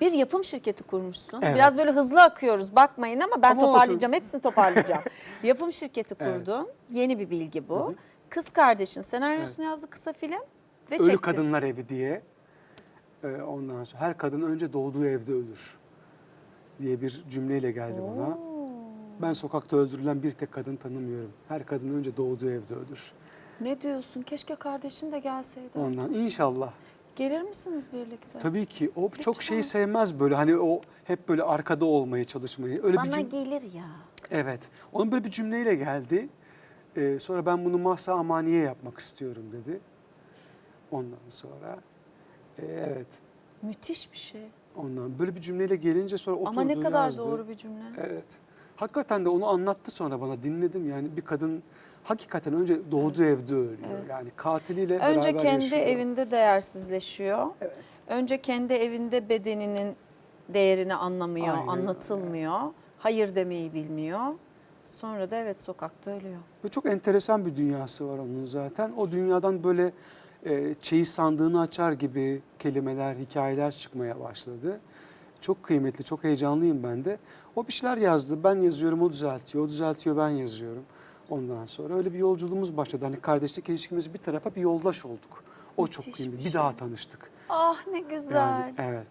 Bir yapım şirketi kurmuşsun. Evet. Biraz böyle hızlı akıyoruz bakmayın ama ben Ama olsun. toparlayacağım. Hepsini toparlayacağım. yapım şirketi Evet. kurdun. Yeni bir bilgi bu. Kız kardeşin senaryosunu yazdı kısa film ve Ölü çekti. Kadınlar Evi diye. Ee, ondan sonra her kadın önce doğduğu evde ölür diye bir cümleyle geldi bana. Ben sokakta öldürülen bir tek kadın tanımıyorum. Her kadın önce doğduğu evde ölür. Ne diyorsun? Keşke kardeşin de gelseydi. Ondan inşallah. Gelir misiniz birlikte? Tabii ki o çok Lütfen. şeyi sevmez böyle hani o hep böyle arkada olmaya çalışmayı. Öyle bir Bana cüm- gelir ya. Evet. Onun böyle bir cümleyle geldi. Ee, sonra ben bunu Mahsa Amaniye yapmak istiyorum dedi. Ondan sonra e, evet. Müthiş bir şey. Ondan böyle bir cümleyle gelince sonra oturdu Ama ne kadar yazdı. doğru bir cümle. Evet. Hakikaten de onu anlattı sonra bana dinledim yani bir kadın hakikaten önce doğduğu evde ölüyor. Evet. Yani katiliyle Önce beraber kendi yaşıyor. evinde değersizleşiyor. Evet. Önce kendi evinde bedeninin değerini anlamıyor, Aynen öyle. anlatılmıyor. Hayır demeyi bilmiyor. Sonra da evet sokakta ölüyor. Ve çok enteresan bir dünyası var onun zaten. O dünyadan böyle e, çeyiz sandığını açar gibi kelimeler, hikayeler çıkmaya başladı. Çok kıymetli, çok heyecanlıyım ben de. O bir şeyler yazdı. Ben yazıyorum, o düzeltiyor. O düzeltiyor, ben yazıyorum. Ondan sonra öyle bir yolculuğumuz başladı. Hani kardeşlik ilişkimiz bir tarafa bir yoldaş olduk. O Müthiş çok kıymetli. bir Bir, şey. daha tanıştık. Ah ne güzel. Yani, evet.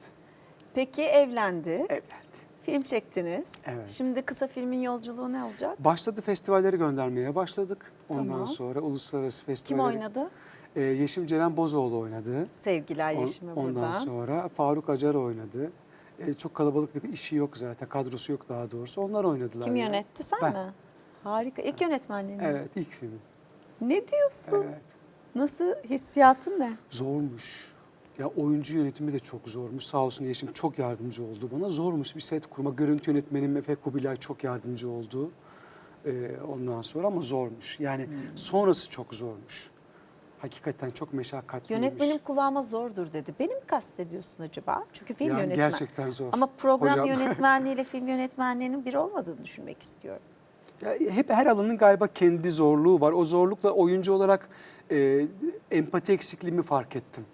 Peki evlendi. Evlendi. Film çektiniz. Evet. Şimdi kısa filmin yolculuğu ne olacak? Başladı festivalleri göndermeye başladık. Ondan Tamam. sonra uluslararası Kim festivalleri. oynadı? Ee, Yeşim Ceren Bozoğlu oynadı. Sevgiler Yeşim'e Ondan buradan. sonra Faruk Acar oynadı. Ee, çok kalabalık bir işi yok zaten. Kadrosu yok daha doğrusu. Onlar oynadılar. Kim yani. yönetti sen Ben. mi? Harika. İlk yönetmenliğin? Evet ilk filmim. Ne diyorsun? Evet. Nasıl hissiyatın ne? Zormuş. Ya oyuncu yönetimi de çok zormuş. Sağ olsun Yeşim çok yardımcı oldu bana. Zormuş bir set kurma. Görüntü yönetmenim Efe Kubilay çok yardımcı oldu. Ee, ondan sonra ama zormuş. Yani Hmm. sonrası çok zormuş. Hakikaten çok meşakkatliymiş. Yönetmenim kulağıma zordur dedi. Beni mi kastediyorsun acaba? Çünkü film Yani yönetmen. gerçekten zor. Ama program Hocam. yönetmenliği ile film yönetmenliğinin bir olmadığını düşünmek istiyorum. Ya hep her alanın galiba kendi zorluğu var. O zorlukla oyuncu olarak e, empati eksikliğimi fark ettim.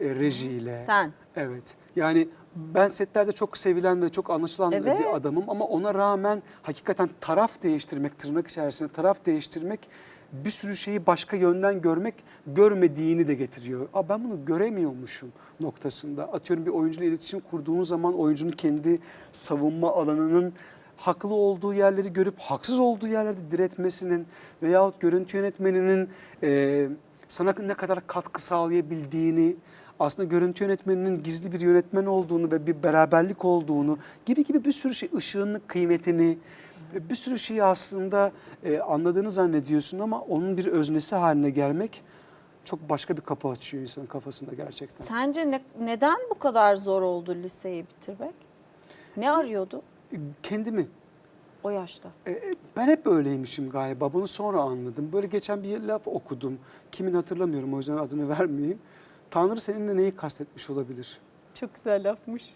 E, rejiyle. Sen. Evet. Yani ben setlerde çok sevilen ve çok anlaşılan Evet. bir adamım ama ona rağmen hakikaten taraf değiştirmek, tırnak içerisinde taraf değiştirmek bir sürü şeyi başka yönden görmek görmediğini de getiriyor. Aa, ben bunu göremiyormuşum noktasında. Atıyorum bir oyuncuyla iletişim kurduğun zaman oyuncunun kendi savunma alanının haklı olduğu yerleri görüp haksız olduğu yerlerde diretmesinin veyahut görüntü yönetmeninin e, sana ne kadar katkı sağlayabildiğini, aslında görüntü yönetmeninin gizli bir yönetmen olduğunu ve bir beraberlik olduğunu gibi gibi bir sürü şey, ışığının kıymetini, bir sürü şeyi aslında e, anladığını zannediyorsun ama onun bir öznesi haline gelmek çok başka bir kapı açıyor insanın kafasında gerçekten. Sence ne- neden bu kadar zor oldu liseyi bitirmek? Ne arıyordu E, Kendimi o yaşta? E, Ben hep öyleymişim galiba. Bunu sonra anladım. Böyle geçen bir laf okudum. Kimin hatırlamıyorum o yüzden adını vermeyeyim. Tanrı seninle neyi kastetmiş olabilir? Çok güzel lafmış.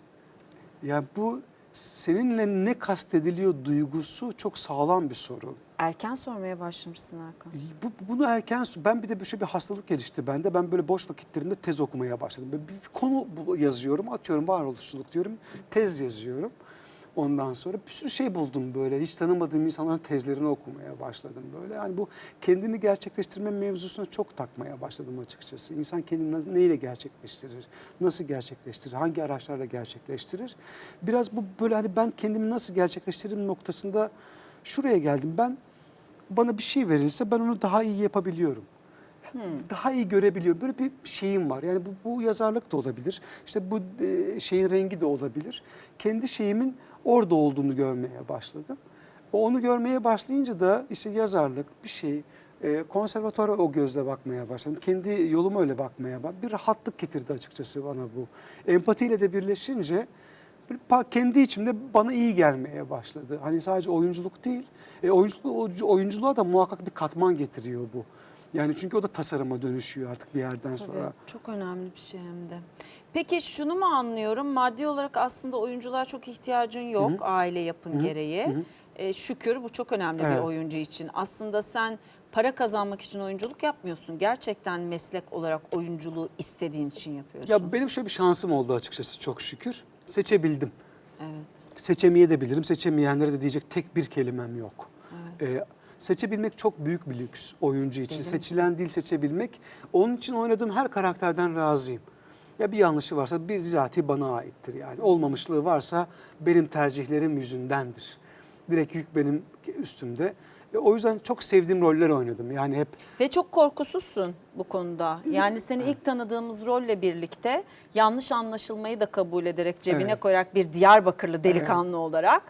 Yani bu seninle ne kastediliyor duygusu çok sağlam bir soru. Erken sormaya başlamışsın Hakan. Bu, bunu erken ben bir de şöyle bir hastalık gelişti bende. Ben böyle boş vakitlerimde tez okumaya başladım. Böyle bir, bir konu bu- yazıyorum, atıyorum varoluşçuluk diyorum. Tez yazıyorum. Ondan sonra bir sürü şey buldum böyle. Hiç tanımadığım insanların tezlerini okumaya başladım böyle. Yani bu kendini gerçekleştirme mevzusuna çok takmaya başladım açıkçası. İnsan kendini neyle gerçekleştirir? Nasıl gerçekleştirir? Hangi araçlarla gerçekleştirir? Biraz bu böyle hani ben kendimi nasıl gerçekleştiririm noktasında şuraya geldim. Ben bana bir şey verilse ben onu daha iyi yapabiliyorum. Daha iyi görebiliyorum. Böyle bir şeyim var. Yani bu, bu yazarlık da olabilir. İşte bu e, şeyin rengi de olabilir. Kendi şeyimin orada olduğunu görmeye başladım. Onu görmeye başlayınca da işte yazarlık bir şey, e, konservatuara o gözle bakmaya başladım. Kendi yoluma öyle bakmaya bak. Bir rahatlık getirdi açıkçası bana bu. Empatiyle de birleşince kendi içimde bana iyi gelmeye başladı. Hani sadece oyunculuk değil, e, oyunculuğa da muhakkak bir katman getiriyor bu. Yani çünkü o da tasarıma dönüşüyor artık bir yerden Tabii, sonra. çok önemli bir şey hem de. Peki şunu mu anlıyorum? Maddi olarak aslında oyuncular çok ihtiyacın yok aile yapın gereği. E, şükür bu çok önemli bir Evet. oyuncu için. Aslında sen para kazanmak için oyunculuk yapmıyorsun. Gerçekten meslek olarak oyunculuğu istediğin için yapıyorsun. Ya benim şöyle bir şansım oldu açıkçası çok şükür. seçebildim. Evet. Seçemeye de bilirim. Seçemeyenlere de diyecek tek bir kelimem yok. Ee, seçebilmek çok büyük bir lüks oyuncu için. Deli Seçilen değil seçebilmek. Onun için oynadığım her karakterden razıyım. Ya bir yanlışı varsa bir bizatihi bana aittir yani. Olmamışlığı varsa benim tercihlerim yüzündendir. Direkt yük benim üstümde. E, o yüzden çok sevdiğim roller oynadım. Yani hep Ve çok korkusuzsun bu konuda. Yani seni ilk tanıdığımız rolle birlikte yanlış anlaşılmayı da kabul ederek cebine Evet. koyarak bir Diyarbakırlı delikanlı olarak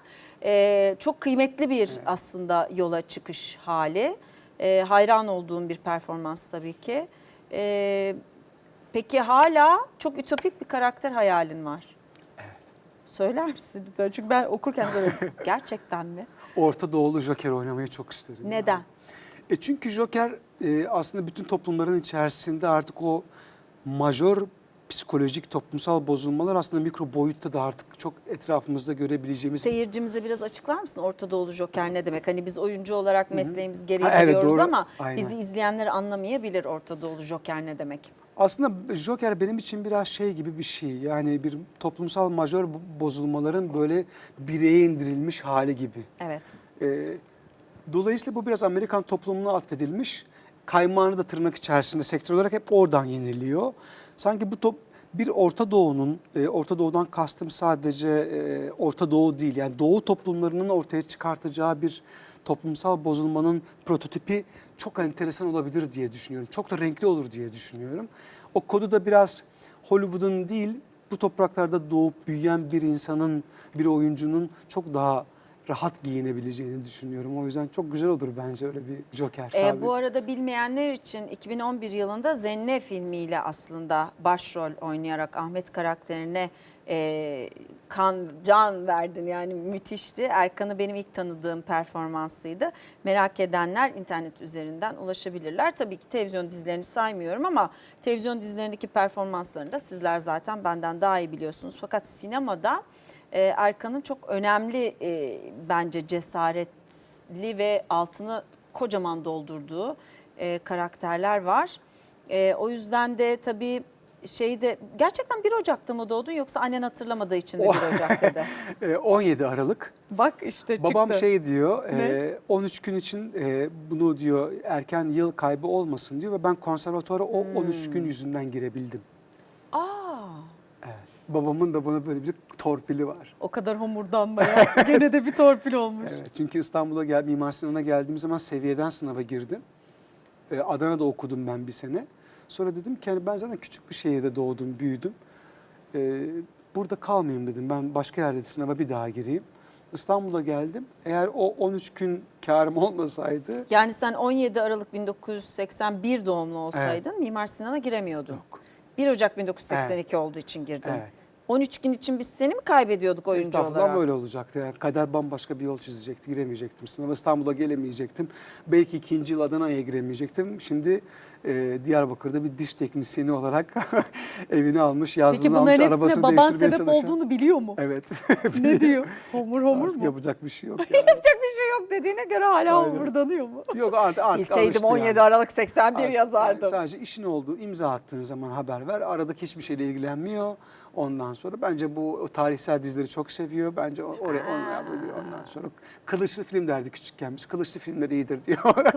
e, çok kıymetli bir aslında yola çıkış hali. E, hayran olduğum bir performans tabii ki. E, peki hala çok ütopik bir karakter hayalin var. Evet. Söyler misin lütfen? Çünkü ben okurken böyle gerçekten mi? Orta Doğulu Joker oynamayı çok isterim. yani. Neden? E çünkü Joker e, aslında bütün toplumların içerisinde artık o majör psikolojik toplumsal bozulmalar aslında mikro boyutta da artık çok etrafımızda görebileceğimiz Seyircimize biraz açıklar mısın Orta Doğulu Joker ne demek? Hani biz oyuncu olarak mesleğimiz gereği Ha, evet, biliyoruz doğru. ama Aynen. bizi izleyenler anlamayabilir Orta Doğulu Joker ne demek? Aslında Joker benim için biraz şey gibi bir şey. Yani bir toplumsal majör bo- bozulmaların böyle bireye indirilmiş hali gibi. Evet. Ee, dolayısıyla bu biraz Amerikan toplumuna atfedilmiş. Kaymağını da tırnak içerisinde sektör olarak hep oradan yeniliyor. Sanki bu top bir Orta Doğu'nun, e, Orta Doğu'dan kastım sadece e, Orta Doğu değil. Yani Doğu toplumlarının ortaya çıkartacağı bir toplumsal bozulmanın prototipi çok enteresan olabilir diye düşünüyorum. Çok da renkli olur diye düşünüyorum. O kodu da biraz Hollywood'un değil, bu topraklarda doğup büyüyen bir insanın, bir oyuncunun çok daha rahat giyinebileceğini düşünüyorum. O yüzden çok güzel olur bence öyle bir Joker. Tabii. bu arada bilmeyenler için 2011 yılında Zenne filmiyle aslında başrol oynayarak Ahmet karakterine e, kan, can verdin yani müthişti. Erkan'ı benim ilk tanıdığım performansıydı. Merak edenler internet üzerinden ulaşabilirler. Tabii ki televizyon dizilerini saymıyorum ama televizyon dizilerindeki performanslarını da sizler zaten benden daha iyi biliyorsunuz. Fakat sinemada e, Erkan'ın çok önemli e, bence cesaretli ve altını kocaman doldurduğu e, karakterler var. E, o yüzden de tabii şeyde gerçekten 1 Ocak'ta mı doğdun yoksa annen hatırlamadığı için mi O- 1 Ocak dedi? Ee, 17 Aralık. Bak işte Babam şey diyor, Ne? e, 13 gün için e, bunu diyor erken yıl kaybı olmasın diyor ve ben konservatuara o 13 Hmm. gün yüzünden girebildim. Aa, Evet. Babamın da bana böyle bir torpili var. o kadar homurdanmaya gene de bir torpil olmuş. Evet, çünkü İstanbul'a gel, Mimar Sinan'a geldiğim zaman seviyeden sınava girdim. Ee, Adana'da okudum ben bir sene. Sonra dedim ki hani ben zaten küçük bir şehirde doğdum, büyüdüm. Ee, burada kalmayayım dedim. Ben başka yerde sınava bir daha gireyim. İstanbul'a geldim. Eğer o 13 gün karım olmasaydı Yani sen 17 Aralık 1981 doğumlu olsaydın Mimar Sinan'a giremiyordun. yok. 1 Ocak 1982 olduğu için girdin. Evet. 13 gün için biz seni mi kaybediyorduk oyuncu Estağfurullah olarak? böyle olacaktı. Yani kader bambaşka bir yol çizecekti. Giremeyecektim sınava. İstanbul'a gelemeyecektim. Belki ikinci yıl Adana'ya giremeyecektim. Şimdi e, Diyarbakır'da bir diş teknisyeni olarak evini almış, yazlığını Peki almış, bunların arabasını hepsine baban değiştirmeye sebep çalışan. olduğunu biliyor mu? Evet. ne diyor? Homur homur Artık mu? yapacak bir şey yok. Yani. Yapacak bir şey yok dediğine göre hala Aynen. homurdanıyor mu? yok artık, artık Bilseydim alıştı 17 yani. Aralık 81 Artık yazardım. yani sadece işin olduğu imza attığın zaman haber ver. Aradaki hiçbir şeyle ilgilenmiyor. Ondan sonra bence bu tarihsel dizileri çok seviyor. Bence oraya onunla yapıyor. Ondan sonra kılıçlı film derdi küçükken biz. Kılıçlı filmler iyidir diyor.